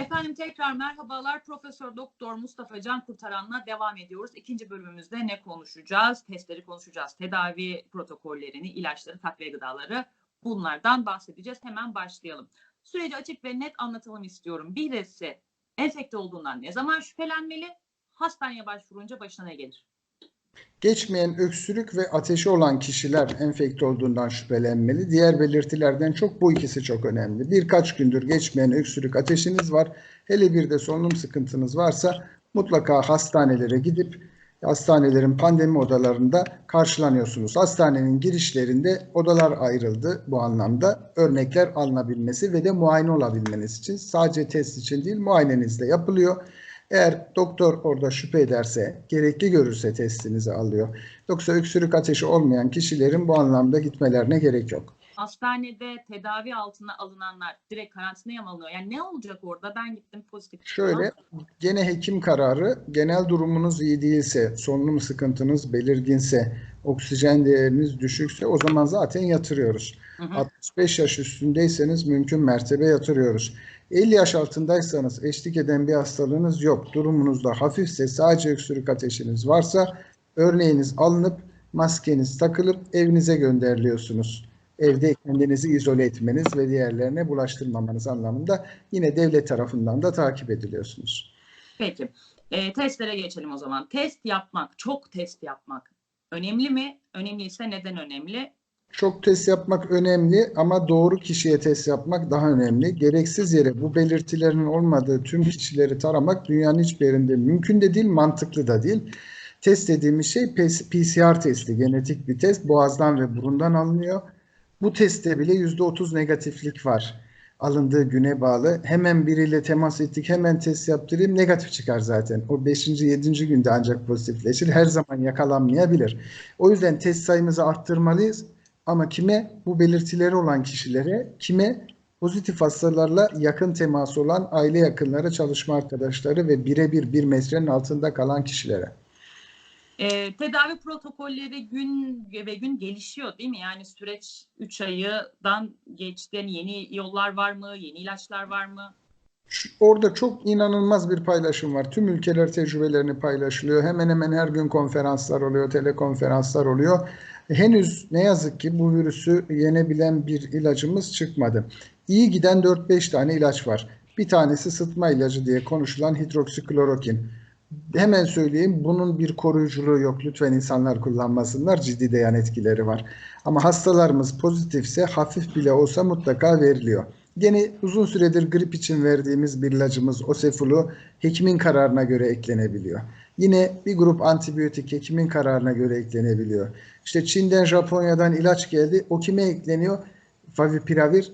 Efendim tekrar merhabalar. Profesör Doktor Mustafa Can Kurtaran'la devam ediyoruz. İkinci bölümümüzde ne konuşacağız? Testleri konuşacağız. Tedavi protokollerini, ilaçları, takviye gıdaları bunlardan bahsedeceğiz. Hemen başlayalım. Süreci açık ve net anlatalım istiyorum. Birisi enfekte olduğundan ne zaman şüphelenmeli? Hastaneye başvurunca başına ne gelir? Geçmeyen öksürük ve ateşi olan kişiler enfekte olduğundan şüphelenmeli. Diğer belirtilerden çok bu ikisi çok önemli. Birkaç gündür geçmeyen öksürük ateşiniz var. Hele bir de solunum sıkıntınız varsa mutlaka hastanelere gidip hastanelerin pandemi odalarında karşılanıyorsunuz. Hastanenin girişlerinde odalar ayrıldı bu anlamda. Örnekler alınabilmesi ve de muayene olabilmeniz için sadece test için değil muayeneniz de yapılıyor. Eğer doktor orada şüphe ederse, gerekli görürse testinizi alıyor. Yoksa öksürük ateşi olmayan kişilerin bu anlamda gitmelerine gerek yok. Hastanede tedavi altına alınanlar direkt karantinaya mı alınıyor? Yani ne olacak orada? Ben gittim pozitif. Şöyle, gene hekim kararı genel durumunuz iyi değilse, solunum sıkıntınız belirginse, oksijen değeriniz düşükse o zaman zaten yatırıyoruz. Hı hı. 65 yaş üstündeyseniz mümkün mertebe yatırıyoruz. 50 yaş altındaysanız eşlik eden bir hastalığınız yok. Durumunuz da hafifse sadece öksürük ateşiniz varsa örneğiniz alınıp maskeniz takılıp evinize gönderiliyorsunuz. Evde kendinizi izole etmeniz ve diğerlerine bulaştırmamanız anlamında yine devlet tarafından da takip ediliyorsunuz. Peki. E, testlere geçelim o zaman. Test yapmak, çok test yapmak önemli mi? Önemliyse neden önemli? Çok test yapmak önemli ama doğru kişiye test yapmak daha önemli. Gereksiz yere bu belirtilerin olmadığı tüm kişileri taramak dünyanın hiçbir yerinde mümkün de değil, mantıklı da değil. Test dediğimiz şey PCR testi, genetik bir test. Boğazdan ve burundan alınıyor. Bu testte bile %30 negatiflik var. Alındığı güne bağlı. Hemen biriyle temas ettik, hemen test yaptırayım negatif çıkar zaten. O 5. 7. günde ancak pozitifleşir. Her zaman yakalanmayabilir. O yüzden test sayımızı arttırmalıyız. Ama kime bu belirtileri olan kişilere, kime pozitif hastalarla yakın teması olan aile yakınları, çalışma arkadaşları ve birebir bir metrenin altında kalan kişilere. E, tedavi protokolleri gün ve gün gelişiyor değil mi? Yani süreç 3 aydan geçti. Yani yeni yollar var mı? Yeni ilaçlar var mı? Orada çok inanılmaz bir paylaşım var. Tüm ülkeler tecrübelerini paylaşılıyor. Hemen hemen her gün konferanslar oluyor, telekonferanslar oluyor. Henüz ne yazık ki bu virüsü yenebilen bir ilacımız çıkmadı. İyi giden 4-5 tane ilaç var. Bir tanesi sıtma ilacı diye konuşulan hidroksiklorokin. Hemen söyleyeyim bunun bir koruyuculuğu yok. Lütfen insanlar kullanmasınlar. Ciddi de yan etkileri var. Ama hastalarımız pozitifse hafif bile olsa mutlaka veriliyor. Gene uzun süredir grip için verdiğimiz bir ilacımız Osefulu hekimin kararına göre eklenebiliyor. Yine bir grup antibiyotik hekimin kararına göre eklenebiliyor. İşte Çin'den Japonya'dan ilaç geldi. O kime ekleniyor? Favipiravir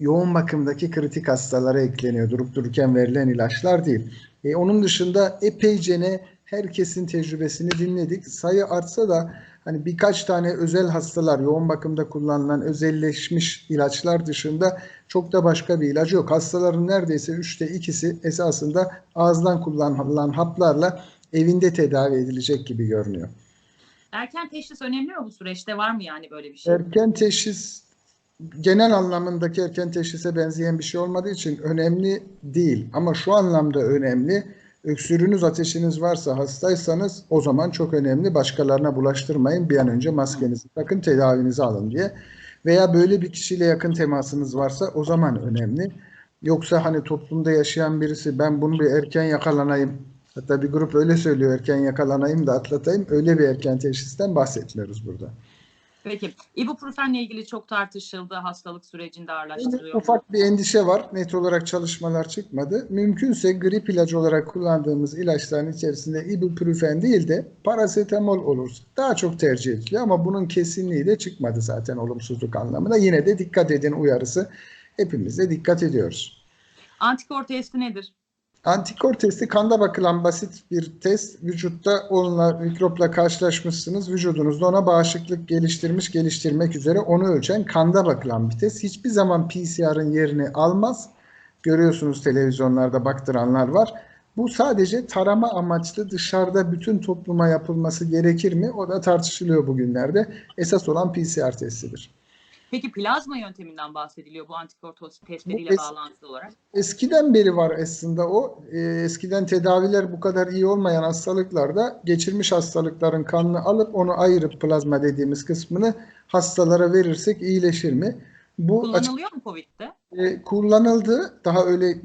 yoğun bakımdaki kritik hastalara ekleniyor. Durup dururken verilen ilaçlar değil. E, onun dışında epeyce ne herkesin tecrübesini dinledik. Sayı artsa da hani birkaç tane özel hastalar yoğun bakımda kullanılan özelleşmiş ilaçlar dışında çok da başka bir ilacı yok. Hastaların neredeyse üçte ikisi esasında ağızdan kullanılan haplarla evinde tedavi edilecek gibi görünüyor. Erken teşhis önemli mi bu süreçte? Var mı yani böyle bir şey? Erken teşhis genel anlamındaki erken teşhise benzeyen bir şey olmadığı için önemli değil. Ama şu anlamda önemli. Öksürüğünüz, ateşiniz varsa, hastaysanız o zaman çok önemli. Başkalarına bulaştırmayın. Bir an önce maskenizi takın, tedavinizi alın diye. Veya böyle bir kişiyle yakın temasınız varsa o zaman önemli. Yoksa hani toplumda yaşayan birisi ben bunu bir erken yakalanayım. Hatta bir grup öyle söylüyor erken yakalanayım da atlatayım. Öyle bir erken teşhisten bahsetmiyoruz burada. Peki. İbuprofenle ilgili çok tartışıldı. Hastalık sürecinde ağırlaştırılıyor. mu? Ufak bir endişe var. Net olarak çalışmalar çıkmadı. Mümkünse grip ilacı olarak kullandığımız ilaçların içerisinde ibuprofen değil de parasetamol olursa daha çok tercih ediliyor. Ama bunun kesinliği de çıkmadı zaten olumsuzluk anlamında. Yine de dikkat edin uyarısı. Hepimiz de dikkat ediyoruz. Antikor testi nedir? Antikor testi kanda bakılan basit bir test. Vücutta onunla mikropla karşılaşmışsınız. Vücudunuzda ona bağışıklık geliştirmiş, geliştirmek üzere onu ölçen kanda bakılan bir test. Hiçbir zaman PCR'ın yerini almaz. Görüyorsunuz televizyonlarda baktıranlar var. Bu sadece tarama amaçlı dışarıda bütün topluma yapılması gerekir mi? O da tartışılıyor bugünlerde. Esas olan PCR testidir. Peki plazma yönteminden bahsediliyor bu antikor testleriyle Bu es- bağlantılı olarak. Eskiden beri var aslında o. Ee, eskiden tedaviler bu kadar iyi olmayan hastalıklarda geçirmiş hastalıkların kanını alıp onu ayırıp plazma dediğimiz kısmını hastalara verirsek iyileşir mi? Bu açık- Kullanılıyor mu COVID'de? e, kullanıldı. Daha öyle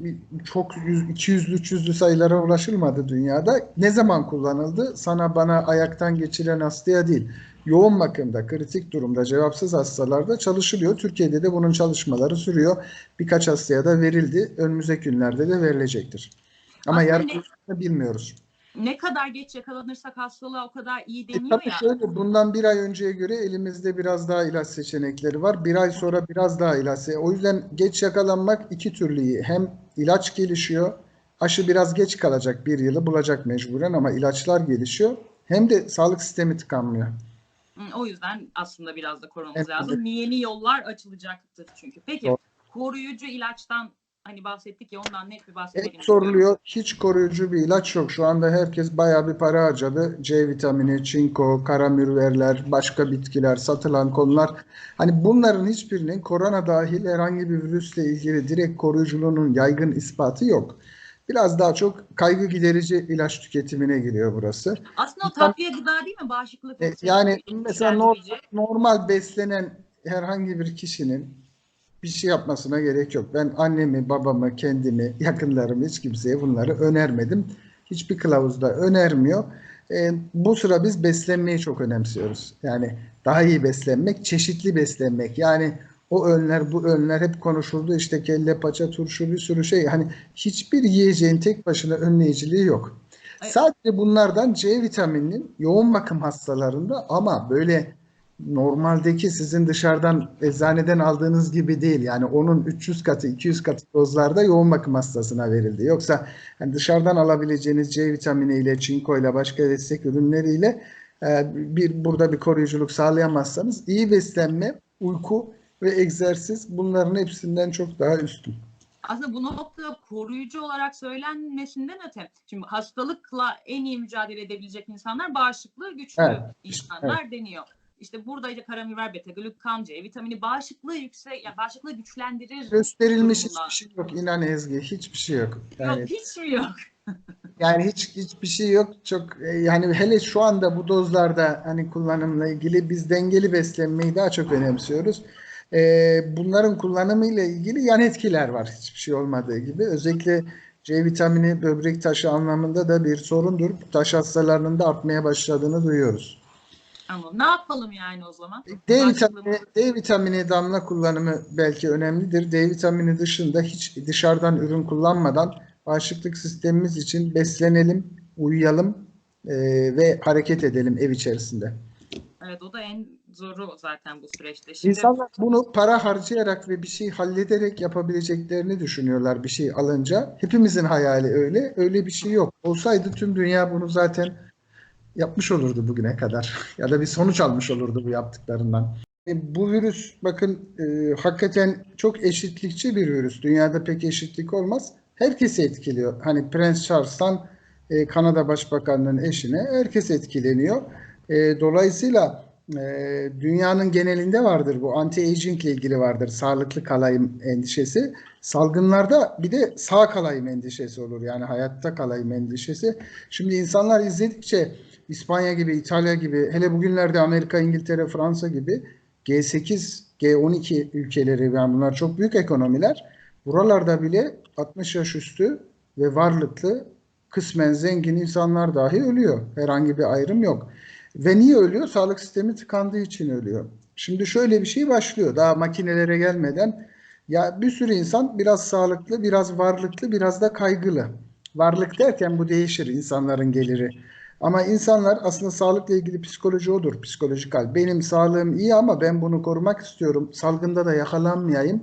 çok yüz- 200'lü 300'lü sayılara ulaşılmadı dünyada. Ne zaman kullanıldı? Sana bana ayaktan geçiren hastaya değil. Yoğun bakımda, kritik durumda, cevapsız hastalarda çalışılıyor. Türkiye'de de bunun çalışmaları sürüyor. Birkaç hastaya da verildi. Önümüzdeki günlerde de verilecektir. Ama yarın bilmiyoruz. Ne kadar geç yakalanırsak hastalığa o kadar iyi E deniyor tabii ya. şöyle bundan bir ay önceye göre elimizde biraz daha ilaç seçenekleri var. Bir ay sonra biraz daha ilaç. O yüzden geç yakalanmak iki türlü iyi. Hem ilaç gelişiyor. Aşı biraz geç kalacak. Bir yılı bulacak mecburen ama ilaçlar gelişiyor. Hem de sağlık sistemi tıkanmıyor. O yüzden aslında biraz da korumamız Evet, lazım. Yeni yollar açılacaktır çünkü. Peki Doğru. koruyucu ilaçtan hani bahsettik ya ondan net bir Hep bahsedelim. soruluyor. Hiç koruyucu bir ilaç yok. Şu anda herkes bayağı bir para harcadı. C vitamini, çinko, karamürverler, başka bitkiler, satılan konular. Hani bunların hiçbirinin korona dahil herhangi bir virüsle ilgili direkt koruyuculuğunun yaygın ispatı yok. Biraz daha çok kaygı giderici ilaç tüketimine giriyor burası. Aslında o takviye gıda değil mi? Bağışıklık E, Yani mesela normal, normal beslenen herhangi bir kişinin bir şey yapmasına gerek yok. Ben annemi, babamı, kendimi, yakınlarımı hiç kimseye bunları önermedim. Hiçbir kılavuz da önermiyor. E, bu sıra biz beslenmeyi çok önemsiyoruz. Yani daha iyi beslenmek, çeşitli beslenmek. Yani o önler, bu önler hep konuşuldu. İşte kelle paça, turşu bir sürü şey. Hani hiçbir yiyeceğin tek başına önleyiciliği yok. Sadece bunlardan C vitamininin yoğun bakım hastalarında ama böyle normaldeki sizin dışarıdan eczaneden aldığınız gibi değil. Yani onun 300 katı, 200 katı dozlarda yoğun bakım hastasına verildi. Yoksa hani dışarıdan alabileceğiniz C vitaminiyle, çinko ile başka destek ürünleriyle e, bir burada bir koruyuculuk sağlayamazsanız iyi beslenme, uyku ve egzersiz bunların hepsinden çok daha üstün. Aslında bu noktada koruyucu olarak söylenmesinden öte. Şimdi hastalıkla en iyi mücadele edebilecek insanlar bağışıklığı güçlü Evet, insanlar deniyor. İşte burada işte karamürver, beta glukan, C vitamini bağışıklığı yüksek, yani bağışıklığı güçlendirir. Gösterilmiş durumunda. hiçbir şey yok. İnan Ezgi, hiçbir şey yok. Yani Yok hiç mi yok? Yani hiç hiçbir şey yok. Çok e, yani hele şu anda bu dozlarda hani kullanımla ilgili biz dengeli beslenmeyi daha çok önemsiyoruz. E, bunların kullanımıyla ilgili yan etkiler var hiçbir şey olmadığı gibi. Özellikle C vitamini böbrek taşı anlamında da bir sorundur. Taş hastalarının da artmaya başladığını duyuyoruz. Ama ne yapalım yani o zaman? D vitamini, D vitamini damla kullanımı belki önemlidir. D vitamini dışında hiç dışarıdan ürün kullanmadan bağışıklık sistemimiz için beslenelim, uyuyalım e, ve hareket edelim ev içerisinde. Evet o da en zoru zaten bu süreçte. Şimdi İnsanlar bunu para harcayarak ve bir şey hallederek yapabileceklerini düşünüyorlar bir şey alınca. Hepimizin hayali öyle. Öyle bir şey yok. Olsaydı tüm dünya bunu zaten yapmış olurdu bugüne kadar. Ya da bir sonuç almış olurdu bu yaptıklarından. E, Bu virüs bakın e, hakikaten çok eşitlikçi bir virüs. Dünyada pek eşitlik olmaz. Herkesi etkiliyor. Hani Prens Charles'tan e, Kanada Başbakanı'nın eşine herkes etkileniyor. E, dolayısıyla e, dünyanın genelinde vardır bu. Anti-aging ile ilgili vardır. Sağlıklı kalayım endişesi. Salgınlarda bir de sağ kalayım endişesi olur. Yani hayatta kalayım endişesi. Şimdi insanlar izledikçe İspanya gibi, İtalya gibi, hele bugünlerde Amerika, İngiltere, Fransa gibi G8, G12 ülkeleri, yani bunlar çok büyük ekonomiler. Buralarda bile 60 yaş üstü ve varlıklı, kısmen zengin insanlar dahi ölüyor. Herhangi bir ayrım yok. Ve niye ölüyor? Sağlık sistemi tıkandığı için ölüyor. Şimdi şöyle bir şey başlıyor. Daha makinelere gelmeden ya bir sürü insan biraz sağlıklı, biraz varlıklı, biraz da kaygılı. Varlık derken bu değişir insanların geliri. Ama insanlar aslında sağlıkla ilgili psikoloji odur, psikolojik hal. Benim sağlığım iyi ama ben bunu korumak istiyorum. Salgında da yakalanmayayım.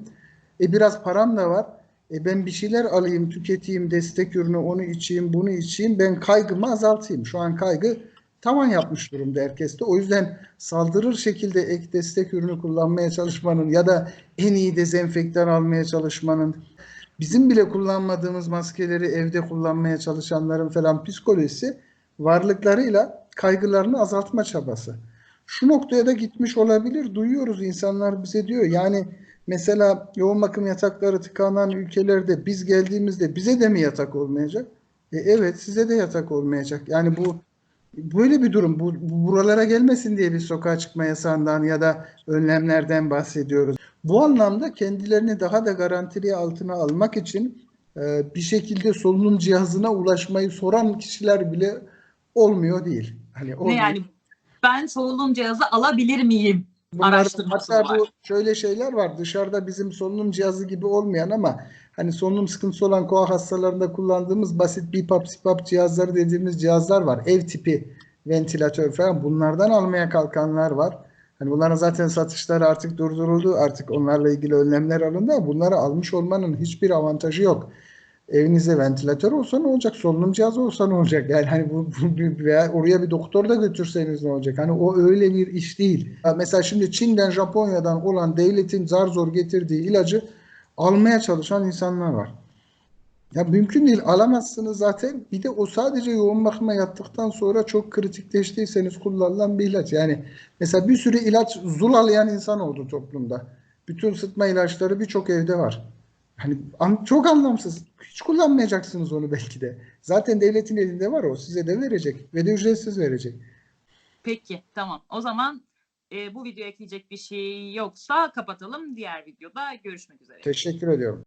E biraz param da var. E ben bir şeyler alayım, tüketeyim, destek ürünü, onu içeyim, bunu içeyim. Ben kaygımı azaltayım. Şu an kaygı tavan yapmış durumda herkeste. O yüzden saldırır şekilde ek destek ürünü kullanmaya çalışmanın ya da en iyi dezenfektan almaya çalışmanın bizim bile kullanmadığımız maskeleri evde kullanmaya çalışanların falan psikolojisi varlıklarıyla kaygılarını azaltma çabası. Şu noktaya da gitmiş olabilir. Duyuyoruz insanlar bize diyor. Yani mesela yoğun bakım yatakları tıkanan ülkelerde biz geldiğimizde bize de mi yatak olmayacak? E, evet size de yatak olmayacak. Yani bu böyle bir durum. Bu, bu buralara gelmesin diye bir sokağa çıkma yasağından ya da önlemlerden bahsediyoruz. Bu anlamda kendilerini daha da garantili altına almak için e, bir şekilde solunum cihazına ulaşmayı soran kişiler bile olmuyor değil. Hani Ne olmuyor. yani ben solunum cihazı alabilir miyim? Bunlar, araştırması hatta var. bu şöyle şeyler var. Dışarıda bizim solunum cihazı gibi olmayan ama hani solunum sıkıntısı olan koa hastalarında kullandığımız basit BiPAP, CPAP cihazları dediğimiz cihazlar var. Ev tipi ventilatör falan. Bunlardan almaya kalkanlar var. Hani bunların zaten satışları artık durduruldu. Artık onlarla ilgili önlemler alındı ama bunları almış olmanın hiçbir avantajı yok. Evinizde ventilatör olsa ne olacak? Solunum cihazı olsa ne olacak? Yani hani bu, bu veya oraya bir doktor da götürseniz ne olacak? Hani o öyle bir iş değil. Mesela şimdi Çin'den, Japonya'dan olan devletin zar zor getirdiği ilacı almaya çalışan insanlar var. Ya mümkün değil alamazsınız zaten. Bir de o sadece yoğun bakıma yattıktan sonra çok kritikleştiyseniz kullanılan bir ilaç. Yani mesela bir sürü ilaç zulalayan insan oldu toplumda. Bütün sıtma ilaçları birçok evde var. Hani an- çok anlamsız. Hiç kullanmayacaksınız onu belki de. Zaten devletin elinde var o. Size de verecek ve de ücretsiz verecek. Peki tamam. O zaman e, bu videoya ekleyecek bir şey yoksa kapatalım. Diğer videoda görüşmek üzere. Teşekkür ediyorum.